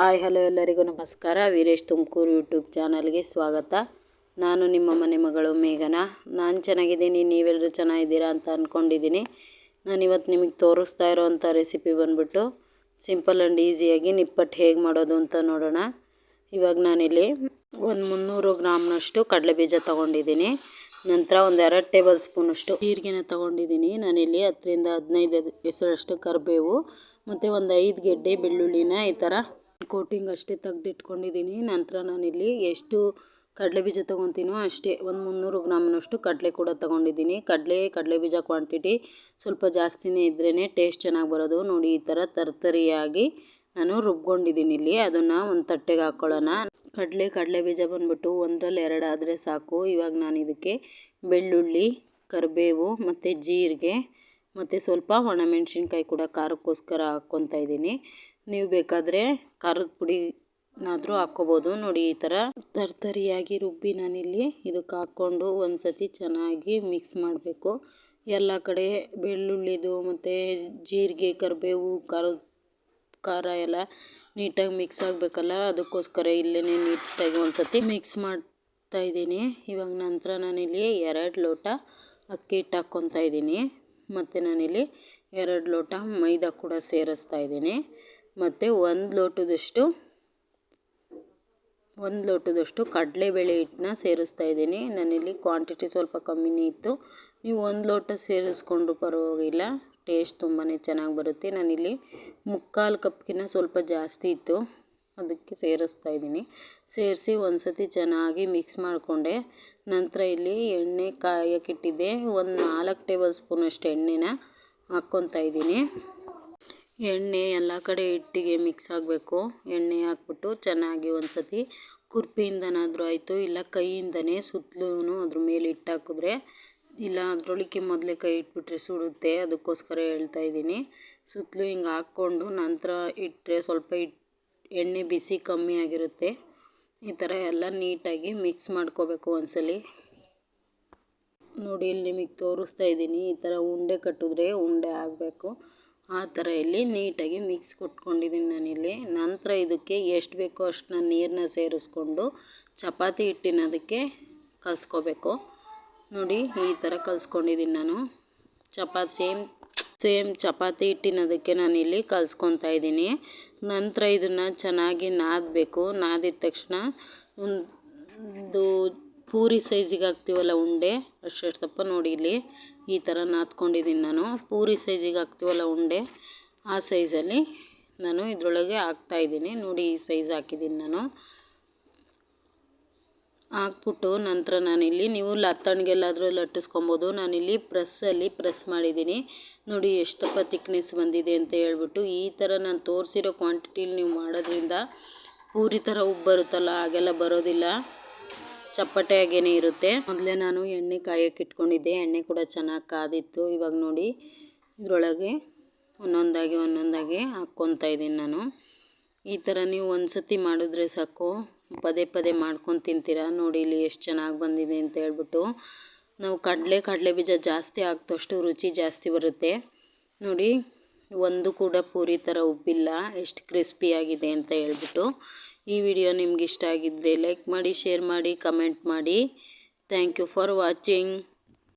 Hi, hello ಎಲ್ಲರಿಗೂ ನಮಸ್ಕಾರ. Veeresh Tumakuru YouTube ಚಾನಲ್ಗೆ ಸ್ವಾಗತ. ನಾನು ನಿಮ್ಮ ಮನೆ ಮಗಳು ಮೇಘನ. ನಾನು ಚೆನ್ನಾಗಿದ್ದೀನಿ ನೀವೆಲ್ಲರೂ ಚೆನ್ನಾಗಿದ್ದೀರಾ ಅಂತ ಅಂದ್ಕೊಂಡಿದ್ದೀನಿ ನಾನು ಇವತ್ತು ನಿಮಗೆ ತೋರಿಸ್ತಾ ಇರೋವಂಥ ರೆಸಿಪಿ ಬಂದ್ಬಿಟ್ಟು ಸಿಂಪಲ್ ಆ್ಯಂಡ್ ಈಸಿಯಾಗಿ ನಿಪ್ಪಟ್ಟು ಹೇಗೆ ಮಾಡೋದು ಅಂತ ನೋಡೋಣ. ಇವಾಗ ನಾನಿಲ್ಲಿ ಒಂದು ಮುನ್ನೂರು ಗ್ರಾಮ್ನಷ್ಟು ಕಡಲೆಬೀಜ ತೊಗೊಂಡಿದ್ದೀನಿ. ನಂತರ ಒಂದು ಎರಡು ಟೇಬಲ್ ಸ್ಪೂನಷ್ಟು ಜೀರಿಗೆನ ತೊಗೊಂಡಿದ್ದೀನಿ. ನಾನಿಲ್ಲಿ ಹತ್ತರಿಂದ ಹದಿನೈದು ಹೆಸರಷ್ಟು ಕರಿಬೇವು, ಮತ್ತು ಒಂದು ಐದು ಗೆಡ್ಡೆ ಬೆಳ್ಳುಳ್ಳಿನ ಈ ಥರ ಕೋಟಿಂಗ್ ಅಷ್ಟೇ ತೆಗ್ದಿಟ್ಕೊಂಡಿದ್ದೀನಿ. ನಂತರ ನಾನಿಲ್ಲಿ ಎಷ್ಟು ಕಡಲೆ ಬೀಜ ತೊಗೊತೀನೋ ಅಷ್ಟೇ. ಒಂದು ಮುನ್ನೂರು ಗ್ರಾಮಿನಷ್ಟು ಕಡಲೆ ಕೂಡ ತೊಗೊಂಡಿದ್ದೀನಿ. ಕಡಲೆ ಕಡಲೆ ಬೀಜ ಕ್ವಾಂಟಿಟಿ ಸ್ವಲ್ಪ ಜಾಸ್ತಿನೇ ಇದ್ರೇ ಟೇಸ್ಟ್ ಚೆನ್ನಾಗಿ ಬರೋದು. ನೋಡಿ, ಈ ಥರ ತರ್ತರಿಯಾಗಿ ನಾನು ರುಬ್ಕೊಂಡಿದ್ದೀನಿ ಇಲ್ಲಿ. ಅದನ್ನು ಒಂದು ತಟ್ಟೆಗೆ ಹಾಕ್ಕೊಳ್ಳೋಣ ಕಡಲೆ ಕಡಲೆ ಬೀಜ ಬಂದ್ಬಿಟ್ಟು ಒಂದರಲ್ಲಿ ಎರಡು ಆದರೆ ಸಾಕು. ಇವಾಗ ನಾನು ಇದಕ್ಕೆ ಬೆಳ್ಳುಳ್ಳಿ, ಕರಿಬೇವು ಮತ್ತು ಜೀರಿಗೆ ಮತ್ತು ಸ್ವಲ್ಪ ಒಣಮೆಣ್ಸಿನ್ಕಾಯಿ ಕೂಡ ಖಾರಕ್ಕೋಸ್ಕರ ಹಾಕ್ಕೊತಾ ಇದ್ದೀನಿ. ನೀವು ಬೇಕಾದರೆ ಖಾರದ ಪುಡಿನಾದರೂ ಹಾಕ್ಕೋಬೋದು. ನೋಡಿ, ಈ ಥರ ತರ್ತರಿಯಾಗಿ ರುಬ್ಬಿ ನಾನಿಲ್ಲಿ ಇದಕ್ಕೆ ಹಾಕ್ಕೊಂಡು ಒಂದು ಸತಿ ಚೆನ್ನಾಗಿ ಮಿಕ್ಸ್ ಮಾಡಬೇಕು. ಎಲ್ಲ ಕಡೆ ಬೆಳ್ಳುಳ್ಳಿದು ಮತ್ತು ಜೀರಿಗೆ, ಕರಿಬೇವು, ಖಾರದ ಖಾರ ಎಲ್ಲ ನೀಟಾಗಿ ಮಿಕ್ಸ್ ಆಗಬೇಕಲ್ಲ, ಅದಕ್ಕೋಸ್ಕರ ಇಲ್ಲೇ ನೀಟಾಗಿ ಒಂದು ಸತಿ ಮಿಕ್ಸ್ ಮಾಡ್ತಾ ಇದ್ದೀನಿ. ಇವಾಗ ನಂತರ ನಾನಿಲ್ಲಿ ಎರಡು ಲೋಟ ಅಕ್ಕಿ ಹಿಟ್ಟು ಹಾಕ್ಕೊತಾ ಇದ್ದೀನಿ. ಮತ್ತು ನಾನಿಲ್ಲಿ ಎರಡು ಲೋಟ ಮೈದಾ ಕೂಡ ಸೇರಿಸ್ತಾ ಇದ್ದೀನಿ. ಮತ್ತು ಒಂದು ಲೋಟದಷ್ಟು ಒಂದು ಲೋಟದಷ್ಟು ಕಡಲೆಬೇಳೆ ಹಿಟ್ಟನ್ನ ಸೇರಿಸ್ತಾ ಇದ್ದೀನಿ. ನಾನಿಲ್ಲಿ ಕ್ವಾಂಟಿಟಿ ಸ್ವಲ್ಪ ಕಮ್ಮಿನೇ ಇತ್ತು. ನೀವು ಒಂದು ಲೋಟ ಸೇರಿಸ್ಕೊಂಡು ಪರವಾಗಿಲ್ಲ. ಟೇಸ್ಟ್ ತುಂಬಾ ಚೆನ್ನಾಗಿ ಬರುತ್ತೆ. ನಾನಿಲ್ಲಿ ಮುಕ್ಕಾಲು ಕಪ್ಗಿನ್ನ ಸ್ವಲ್ಪ ಜಾಸ್ತಿ ಇತ್ತು. ಅದಕ್ಕೆ ಸೇರಿಸ್ತಾ ಇದ್ದೀನಿ. ಸೇರಿಸಿ ಒಂದು ಸತಿ ಚೆನ್ನಾಗಿ ಮಿಕ್ಸ್ ಮಾಡಿಕೊಂಡೆ. ನಂತರ ಇಲ್ಲಿ ಎಣ್ಣೆ ಕಾಯಕ್ಕಿಟ್ಟಿದ್ದೆ ಒಂದು ನಾಲ್ಕು ಟೇಬಲ್ ಸ್ಪೂನಷ್ಟು ಎಣ್ಣೆನ ಹಾಕ್ಕೊತಾ ಇದ್ದೀನಿ. ಎಣ್ಣೆ ಎಲ್ಲ ಕಡೆ ಹಿಟ್ಟಿಗೆ ಮಿಕ್ಸ್ ಆಗಬೇಕು. ಎಣ್ಣೆ ಹಾಕ್ಬಿಟ್ಟು ಚೆನ್ನಾಗಿ ಒಂದು ಸತಿ ಕುರ್ಪಿಯಿಂದನಾದರೂ ಆಯಿತು, ಇಲ್ಲ ಕೈಯಿಂದನೇ ಸುತ್ತಲೂ ಅದ್ರ ಮೇಲೆ ಹಿಟ್ಟು ಹಾಕಿದ್ರೆ, ಇಲ್ಲ ಅದರೊಳಗೆ ಮೊದಲೇ ಕೈ ಇಟ್ಬಿಟ್ರೆ ಸುಡುತ್ತೆ, ಅದಕ್ಕೋಸ್ಕರ ಹೇಳ್ತಾ ಇದ್ದೀನಿ. ಸುತ್ತಲೂ ಹಿಂಗೆ ಹಾಕ್ಕೊಂಡು ನಂತರ ಇಟ್ಟರೆ ಸ್ವಲ್ಪ ಎಣ್ಣೆ ಬಿಸಿ ಕಮ್ಮಿ ಆಗಿರುತ್ತೆ. ಈ ಥರ ಎಲ್ಲ ನೀಟಾಗಿ ಮಿಕ್ಸ್ ಮಾಡ್ಕೋಬೇಕು ಒಂದ್ಸಲಿ. ನೋಡಿ, ಇಲ್ಲಿ ನಿಮಗೆ ತೋರಿಸ್ತಾ ಇದ್ದೀನಿ, ಈ ಥರ ಉಂಡೆ ಕಟ್ಟಿದ್ರೆ ಉಂಡೆ ಆಗಬೇಕು. ಆ ಥರ ಇಲ್ಲಿ ನೀಟಾಗಿ ಮಿಕ್ಸ್ ಕೊಟ್ಕೊಂಡಿದ್ದೀನಿ ನಾನಿಲ್ಲಿ. ನಂತರ ಇದಕ್ಕೆ ಎಷ್ಟು ಬೇಕೋ ಅಷ್ಟು ನಾನು ನೀರನ್ನ ಸೇರಿಸ್ಕೊಂಡು ಚಪಾತಿ ಹಿಟ್ಟಿನ ಅದಕ್ಕೆ ಕಲಿಸ್ಕೋಬೇಕು. ನೋಡಿ, ಈ ಥರ ಕಲಿಸ್ಕೊಂಡಿದ್ದೀನಿ ನಾನು. ಚಪಾತಿ ಸೇಮ್ ಸೇಮ್ ಚಪಾತಿ ಹಿಟ್ಟಿನದಕ್ಕೆ ನಾನಿಲ್ಲಿ ಕಲಿಸ್ಕೊತಾ ಇದ್ದೀನಿ. ನಂತರ ಇದನ್ನು ಚೆನ್ನಾಗಿ ನಾದಬೇಕು. ನಾದಿದ ತಕ್ಷಣ ಒಂದು ಪೂರಿ ಸೈಜಿಗೆ ಹಾಕ್ತೀವಲ್ಲ ಉಂಡೆ ಅಷ್ಟು ತಪ್ಪ ನೋಡಿ ಇಲ್ಲಿ. ಈ ಥರ ನಾದ್ಕೊಂಡಿದ್ದೀನಿ ನಾನು. ಪೂರಿ ಸೈಜಿಗೆ ಹಾಕ್ತೀವಲ್ಲ ಉಂಡೆ, ಆ ಸೈಜಲ್ಲಿ ನಾನು ಇದರೊಳಗೆ ಹಾಕ್ತಾಯಿದ್ದೀನಿ ನೋಡಿ ಈ ಸೈಜ್ ಹಾಕಿದ್ದೀನಿ ನಾನು. ಹಾಕ್ಬಿಟ್ಟು ನಂತರ ನಾನಿಲ್ಲಿ, ನೀವು ಲತ್ತಣಿಗೆಲ್ಲಾದರೂ ಲಟ್ಟಿಸ್ಕೊಬೋದು. ನಾನಿಲ್ಲಿ ಪ್ರೆಸ್ಸಲ್ಲಿ ಪ್ರೆಸ್ ಮಾಡಿದ್ದೀನಿ. ನೋಡಿ ಎಷ್ಟಪ್ಪ ತಿಕ್ನೆಸ್ ಬಂದಿದೆ ಅಂತ ಹೇಳ್ಬಿಟ್ಟು ಈ ಥರ ನಾನು ತೋರಿಸಿರೋ ಕ್ವಾಂಟಿಟಿಲಿ ನೀವು ಮಾಡೋದ್ರಿಂದ ಪೂರಿ ಥರ ಉಬ್ಬು ಬರುತ್ತಲ್ಲ ಹಾಗೆಲ್ಲ ಬರೋದಿಲ್ಲ. ಚಪ್ಪಟೆಯಾಗೇನೆ ಇರುತ್ತೆ. ಮೊದಲೇ ನಾನು ಎಣ್ಣೆ ಕಾಯಕ್ಕೆ ಇಟ್ಕೊಂಡಿದ್ದೆ. ಎಣ್ಣೆ ಕೂಡ ಚೆನ್ನಾಗಿ ಕಾದಿತ್ತು. ಇವಾಗ ನೋಡಿ, ಇದರೊಳಗೆ ಒಂದೊಂದಾಗಿ ಒಂದೊಂದಾಗಿ ಹಾಕ್ಕೊತಾ ಇದ್ದೀನಿ ನಾನು. ಈ ಥರ ನೀವು ಒಂದು ಸತಿ ಮಾಡಿದ್ರೆ ಸಾಕು. ಪದೇ ಪದೇ ಮಾಡ್ಕೊಂಡು ತಿಂತೀರಾ? ನೋಡಿ, ಇಲ್ಲಿ ಎಷ್ಟು ಚೆನ್ನಾಗಿ ಬಂದಿದೆ ಅಂತ ಹೇಳ್ಬಿಟ್ಟು. ನಾವು ಕಡಲೆ ಕಡಲೆ ಬೀಜ ಜಾಸ್ತಿ ಹಾಕ್ದಷ್ಟು ರುಚಿ ಜಾಸ್ತಿ ಬರುತ್ತೆ. ನೋಡಿ, ಒಂದು ಕೂಡ ಪೂರಿ ಥರ ಉಬ್ಬಿಲ್ಲ. ಎಷ್ಟು ಕ್ರಿಸ್ಪಿಯಾಗಿದೆ ಅಂತ ಹೇಳ್ಬಿಟ್ಟು. ಈ ವಿಡಿಯೋ ನಿಮ್ಗೆ ಇಷ್ಟ ಆಗಿದ್ದರೆ ಲೈಕ್ ಮಾಡಿ, ಶೇರ್ ಮಾಡಿ, ಕಮೆಂಟ್ ಮಾಡಿ. Thank you for watching